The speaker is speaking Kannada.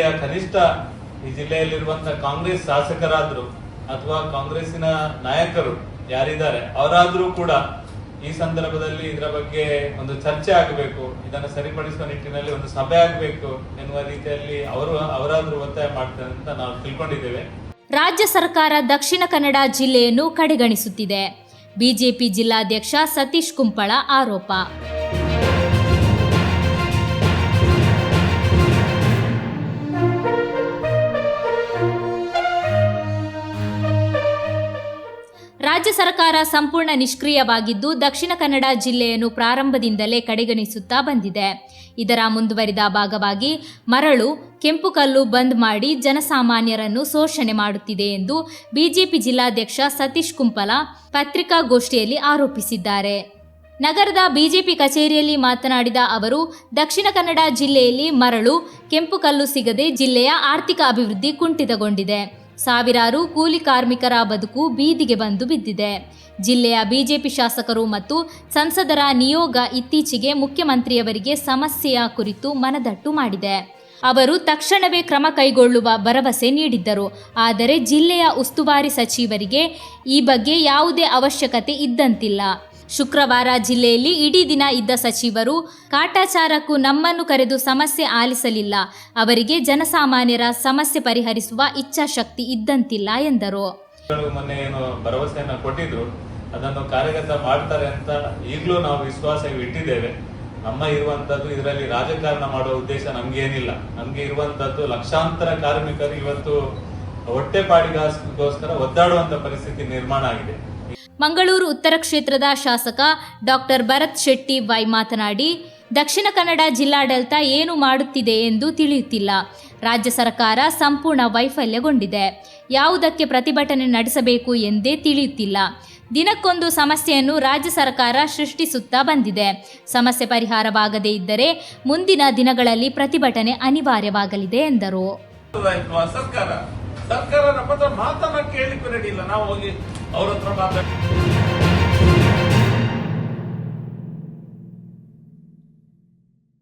ಕನಿಷ್ಠ ಈ ಜಿಲ್ಲೆಯಲ್ಲಿರುವಂತಹ ಕಾಂಗ್ರೆಸ್ ಶಾಸಕರಾದ್ರು ಅಥವಾ ಕಾಂಗ್ರೆಸ್ಸಿನ ನಾಯಕರು ಯಾರಿದ್ದಾರೆ, ಅವರಾದ್ರೂ ಕೂಡ ಈ ಸಂದರ್ಭದಲ್ಲಿ ಇದರ ಬಗ್ಗೆ ಒಂದು ಚರ್ಚೆ ಆಗಬೇಕು, ಇದನ್ನು ಸರಿಪಡಿಸುವ ನಿಟ್ಟಿನಲ್ಲಿ ಒಂದು ಸಭೆ ಆಗಬೇಕು ಎನ್ನುವ ರೀತಿಯಲ್ಲಿ ಅವರು ಅವರಾದ್ರೂ ಒತ್ತಾಯ ಮಾಡ್ತಾರೆ ಅಂತ ನಾವು ತಿಳ್ಕೊಂಡಿದ್ದೇವೆ. ರಾಜ್ಯ ಸರ್ಕಾರ ದಕ್ಷಿಣ ಕನ್ನಡ ಜಿಲ್ಲೆಯನ್ನು ಕಡೆಗಣಿಸುತ್ತಿದೆ. ಬಿಜೆಪಿ ಜಿಲ್ಲಾಧ್ಯಕ್ಷ ಸತೀಶ್ ಕುಂಪಳ ಆರೋಪ. ರಾಜ್ಯ ಸರ್ಕಾರ ಸಂಪೂರ್ಣ ನಿಷ್ಕ್ರಿಯವಾಗಿದ್ದು ದಕ್ಷಿಣ ಕನ್ನಡ ಜಿಲ್ಲೆಯನ್ನು ಪ್ರಾರಂಭದಿಂದಲೇ ಕಡೆಗಣಿಸುತ್ತಾ ಬಂದಿದೆ. ಇದರ ಮುಂದುವರಿದ ಭಾಗವಾಗಿ ಮರಳು, ಕೆಂಪು ಕಲ್ಲು ಬಂದ್ ಮಾಡಿ ಜನಸಾಮಾನ್ಯರನ್ನು ಶೋಷಣೆ ಮಾಡುತ್ತಿದೆ ಎಂದು ಬಿಜೆಪಿ ಜಿಲ್ಲಾಧ್ಯಕ್ಷ ಸತೀಶ್ ಕುಂಪಲ ಪತ್ರಿಕಾಗೋಷ್ಠಿಯಲ್ಲಿ ಆರೋಪಿಸಿದ್ದಾರೆ. ನಗರದ ಬಿಜೆಪಿ ಕಚೇರಿಯಲ್ಲಿ ಮಾತನಾಡಿದ ಅವರು, ದಕ್ಷಿಣ ಕನ್ನಡ ಜಿಲ್ಲೆಯಲ್ಲಿ ಮರಳು, ಕೆಂಪು ಕಲ್ಲು ಸಿಗದೆ ಜಿಲ್ಲೆಯ ಆರ್ಥಿಕ ಅಭಿವೃದ್ಧಿ ಕುಂಠಿತಗೊಂಡಿದೆ. ಸಾವಿರಾರು ಕೂಲಿ ಕಾರ್ಮಿಕರ ಬದುಕು ಬೀದಿಗೆ ಬಂದು ಬಿದ್ದಿದೆ. ಜಿಲ್ಲೆಯ ಬಿಜೆಪಿ ಶಾಸಕರು ಮತ್ತು ಸಂಸದರ ನಿಯೋಗ ಇತ್ತೀಚೆಗೆ ಮುಖ್ಯಮಂತ್ರಿಯವರಿಗೆ ಸಮಸ್ಯೆಯ ಕುರಿತು ಮನದಟ್ಟು ಮಾಡಿದೆ. ಅವರು ತಕ್ಷಣವೇ ಕ್ರಮ ಕೈಗೊಳ್ಳುವ ಭರವಸೆ ನೀಡಿದ್ದರು. ಆದರೆ ಜಿಲ್ಲೆಯ ಉಸ್ತುವಾರಿ ಸಚಿವರಿಗೆ ಈ ಬಗ್ಗೆ ಯಾವುದೇ ಅವಶ್ಯಕತೆ ಇದ್ದಂತಿಲ್ಲ. ಶುಕ್ರವಾರ ಜಿಲ್ಲೆಯಲ್ಲಿ ಇಡೀ ದಿನ ಇದ್ದ ಸಚಿವರು, ಕಾಟಾಚಾರಕ್ಕೂ ನಮ್ಮನ್ನು ಕರೆದು ಸಮಸ್ಯೆ ಆಲಿಸಲಿಲ್ಲ. ಅವರಿಗೆ ಜನಸಾಮಾನ್ಯರ ಸಮಸ್ಯೆ ಪರಿಹರಿಸುವ ಇಚ್ಛಾಶಕ್ತಿ ಇದ್ದಂತಿಲ್ಲ ಎಂದರು. ಮೊನ್ನೆ ಏನು ಭರವಸೆಯನ್ನು ಕೊಟ್ಟಿದ್ರು, ಅದನ್ನು ಕಾರ್ಯಗತ ಮಾಡ್ತಾರೆ ಅಂತ ಈಗಲೂ ನಾವು ವಿಶ್ವಾಸ ಇಟ್ಟಿದ್ದೇವೆ. ನಮ್ಮ ಇರುವಂತದ್ದು ಇದರಲ್ಲಿ ರಾಜಕಾರಣ ಮಾಡುವ ಉದ್ದೇಶ ನಮ್ಗೆ ಏನಿಲ್ಲ ನಮ್ಗೆ ಇರುವಂತದ್ದು ಲಕ್ಷಾಂತರ ಕಾರ್ಮಿಕರು ಇವತ್ತು ಹೊಟ್ಟೆಪಾಡಿಗೋಸ್ಕರ ಒದ್ದಾಡುವಂತ ಪರಿಸ್ಥಿತಿ ನಿರ್ಮಾಣ ಆಗಿದೆ. ಮಂಗಳೂರು ಉತ್ತರ ಕ್ಷೇತ್ರದ ಶಾಸಕ ಡಾಕ್ಟರ್ ಭರತ್ ಶೆಟ್ಟಿ ವೈ ಮಾತನಾಡಿ, ದಕ್ಷಿಣ ಕನ್ನಡ ಜಿಲ್ಲಾಡಳಿತ ಏನು ಮಾಡುತ್ತಿದೆ ಎಂದು ತಿಳಿಯುತ್ತಿಲ್ಲ. ರಾಜ್ಯ ಸರ್ಕಾರ ಸಂಪೂರ್ಣ ವೈಫಲ್ಯಗೊಂಡಿದೆ. ಯಾವುದಕ್ಕೆ ಪ್ರತಿಭಟನೆ ನಡೆಸಬೇಕು ಎಂದೇ ತಿಳಿಯುತ್ತಿಲ್ಲ. ದಿನಕ್ಕೊಂದು ಸಮಸ್ಯೆಯನ್ನು ರಾಜ್ಯ ಸರ್ಕಾರ ಸೃಷ್ಟಿಸುತ್ತಾ ಬಂದಿದೆ. ಸಮಸ್ಯೆ ಪರಿಹಾರವಾಗದೇ ಇದ್ದರೆ ಮುಂದಿನ ದಿನಗಳಲ್ಲಿ ಪ್ರತಿಭಟನೆ ಅನಿವಾರ್ಯವಾಗಲಿದೆ ಎಂದರು. ಸರ್ಕಾರ ನಮ್ಮ ಹತ್ರ ಮಾತನ್ನ ಕೇಳಿಕ್ಕೆ ರೆಡಿ ಇಲ್ಲ ನಾವು ಹೋಗಿ ಅವ್ರ ಹತ್ರ ಮಾತಾಡಿ